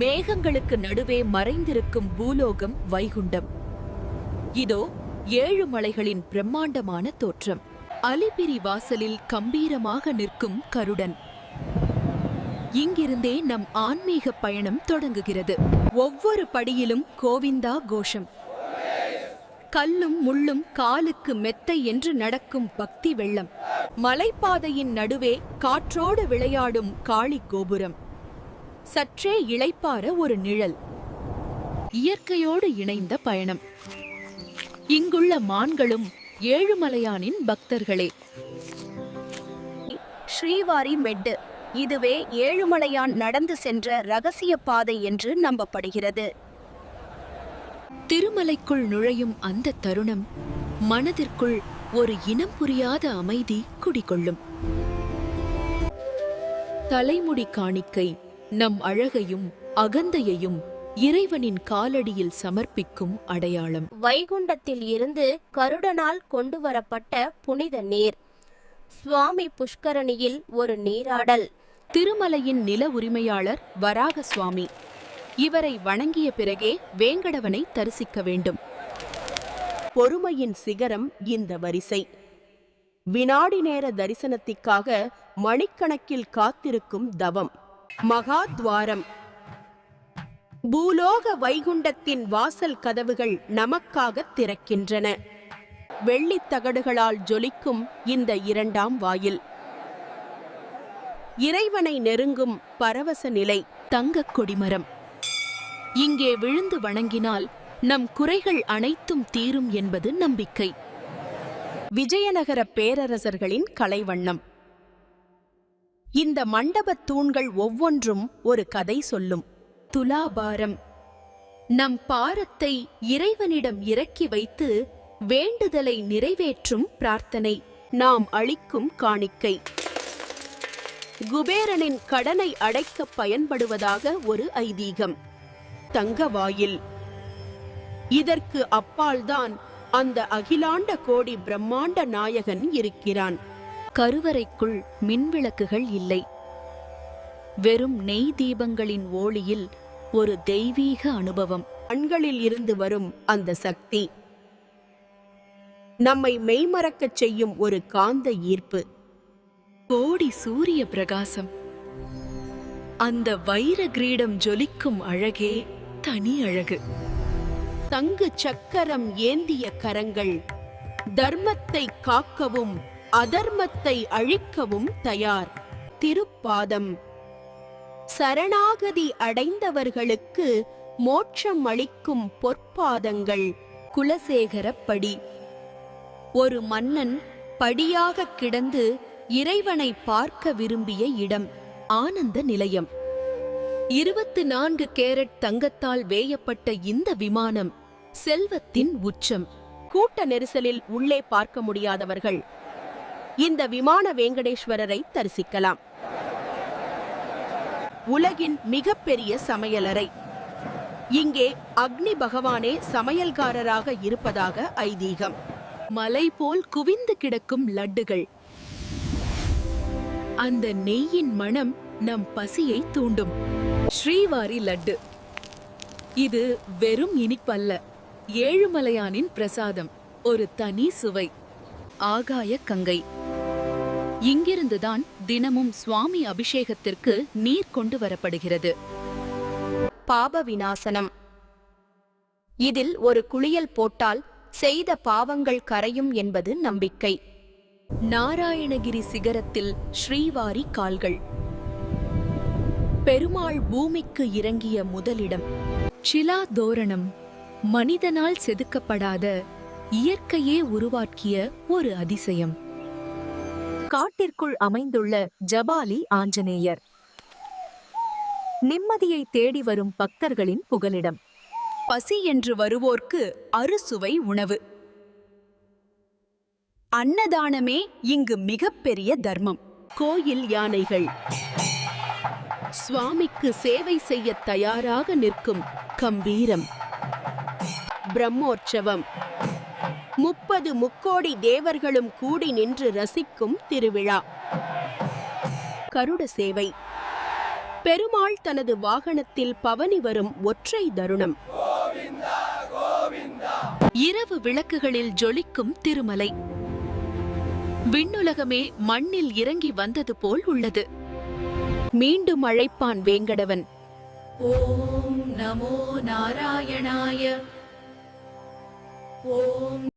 மேகங்களுக்கு நடுவே மறைந்திருக்கும் பூலோகம் வைகுண்டம். இதோ ஏழு மலைகளின் பிரம்மாண்டமான தோற்றம். அலிபிரி வாசலில் கம்பீரமாக நிற்கும் கருடன். இங்கிருந்தே நம் ஆன்மீக பயணம் தொடங்குகிறது. ஒவ்வொரு படியிலும் கோவிந்தா கோஷம். கல்லும் முள்ளும் காலுக்கு மெத்தை என்று நடக்கும் பக்தி வெள்ளம். மலைப்பாதையின் நடுவே காற்றோடு விளையாடும் காளி கோபுரம். சற்றே இளைப்பாற ஒரு நிழல். இயற்கையோடு இணைந்த பயணம். இங்குள்ள மான்களும் ஏழுமலையானின் பக்தர்களே. ஸ்ரீவாரி மெட்டு. இதுவே ஏழுமலையான் நடந்து சென்ற ரகசிய பாதை என்று நம்பப்படுகிறது. திருமலைக்குள் நுழையும் அந்த தருணம் மனதிற்குள் ஒரு இனம் புரியாத அமைதி குடிகொள்ளும். தலைமுடி காணிக்கை. நம் அழகையும் அகந்தையையும் இறைவனின் காலடியில் சமர்ப்பிக்கும் அடையாளம். வைகுண்டத்தில் இருந்து கருடனால் கொண்டு வரப்பட்ட புனித நீர். சுவாமி புஷ்கரணியில் ஒரு நீராடல். திருமலையின் நில உரிமையாளர் வராக சுவாமி இவரை வணங்கிய பிறகே வேங்கடவனை தரிசிக்க வேண்டும். பொறுமையின் சிகரம் இந்த வரிசை. வினாடி நேர தரிசனத்திற்காக மணிக்கணக்கில் காத்திருக்கும் தவம். மகாத்வாரம். பூலோக வைகுண்டத்தின் வாசல் கதவுகள் நமக்காக திறக்கின்றன. வெள்ளித் தகடுகளால் ஜொலிக்கும் இந்த இரண்டாம் வாயில். இறைவனை நெருங்கும் பரவச நிலை தங்கக் கொடிமரம். இங்கே விழுந்து வணங்கினால் நம் குறைகள் அனைத்தும் தீரும் என்பது நம்பிக்கை. விஜயநகர பேரரசர்களின் கலைவண்ணம். இந்த மண்டபத் தூண்கள் ஒவ்வொன்றும் ஒரு கதை சொல்லும். துலாபாரம். நம் பாரத்தை இறைவனிடம் இறக்கி வைத்து வேண்டுதலை நிறைவேற்றும் பிரார்த்தனை. நாம் அளிக்கும் காணிக்கை. குபேரனின் கடனை அடைக்க பயன்படுவதாக ஒரு ஐதீகம். தங்கவாயில் இதற்கு அப்பால்தான் அந்த அகிலாண்ட கோடி பிரம்மாண்ட நாயகன் இருக்கிறான். கருவறைக்குள் மின்விளக்குகள் இல்லை. வெறும் நெய் தீபங்களின் ஓளியில் ஒரு தெய்வீக அனுபவம். கண்களில் இருந்து வரும் அந்த சக்தி. நம்மை மெய்மறக்கச் செய்யும் ஒரு காந்த ஈர்ப்பு. கோடி சூரிய பிரகாசம். அந்த வைர கிரீடம் ஜொலிக்கும் அழகே தனி அழகு. தங்கு சக்கரம் ஏந்திய கரங்கள் தர்மத்தை காக்கவும் அதர்மத்தை அழிக்கவும் தயார். திருப்பாதம். சரணாகதி அடைந்தவர்களுக்கு மோட்சம் அளிக்கும் பொற்பாதங்கள் குலசேகரப்படி. ஒரு மன்னன் படியாக கிடந்து இறைவனை பார்க்க விரும்பிய இடம் ஆனந்த நிலையம். இருபத்து நான்கு கேரட் தங்கத்தால் வேயப்பட்ட இந்த விமானம் செல்வத்தின் உச்சம். கூட்ட நெரிசலில் உள்ளே பார்க்க முடியாதவர்கள் இந்த விமான வேங்கடேஸ்வரரை தரிசிக்கலாம். உலகின் மிகப்பெரிய சமையலறை. இங்கே அக்னி பகவானே சமையல்காரராக இருப்பதாக ஐதீகம். மலை போல் குவிந்து கிடக்கும் லட்டுகள். அந்த நெய்யின் மனம் நம் பசியை தூண்டும். ஸ்ரீவாரி லட்டு. இது வெறும் இனிப்பல்ல. ஏழுமலையானின் பிரசாதம். ஒரு தனி சுவை. ஆகாய கங்கை. இங்கிருந்துதான் தினமும் சுவாமி அபிஷேகத்திற்கு நீர் கொண்டு வரப்படுகிறது. பாப விநாசனம். இதில் ஒரு குளியல் போட்டால் செய்த பாவங்கள் கரையும் என்பது நம்பிக்கை. நாராயணகிரி சிகரத்தில் ஸ்ரீவாரி கால்கள். பெருமாள் பூமிக்கு இறங்கிய முதலிடம். சிலா தோரணம். மனிதனால் செதுக்கப்படாத இயற்கையே உருவாக்கிய ஒரு அதிசயம். காட்டிற்குள் அமைந்துள்ள ஜபாலி ஆஞ்சநேயர். நிம்மதியை தேடி வரும் பக்தர்களின் புகலிடம். பசி என்று வருவோர்க்கு அறுசுவை உணவு. அன்னதானமே இங்கு மிகப்பெரிய தர்மம். கோயில் யானைகள். சுவாமிக்கு சேவை செய்ய தயாராக நிற்கும் கம்பீரம். பிரம்மோற்சவம். முப்பது முக்கோடி தேவர்களும் கூடி நின்று ரசிக்கும் திருவிழா. கருட சேவை. பெருமாள் தனது வாகனத்தில் பவனி வரும் ஒற்றை தருணம். இரவு விளக்குகளில் ஜொலிக்கும் திருமலை. விண்ணுலகமே மண்ணில் இறங்கி வந்தது போல் உள்ளது. மீண்டும் அழைப்பான் வேங்கடவன். ஓம் நமோ நாராயணாய. ஓம்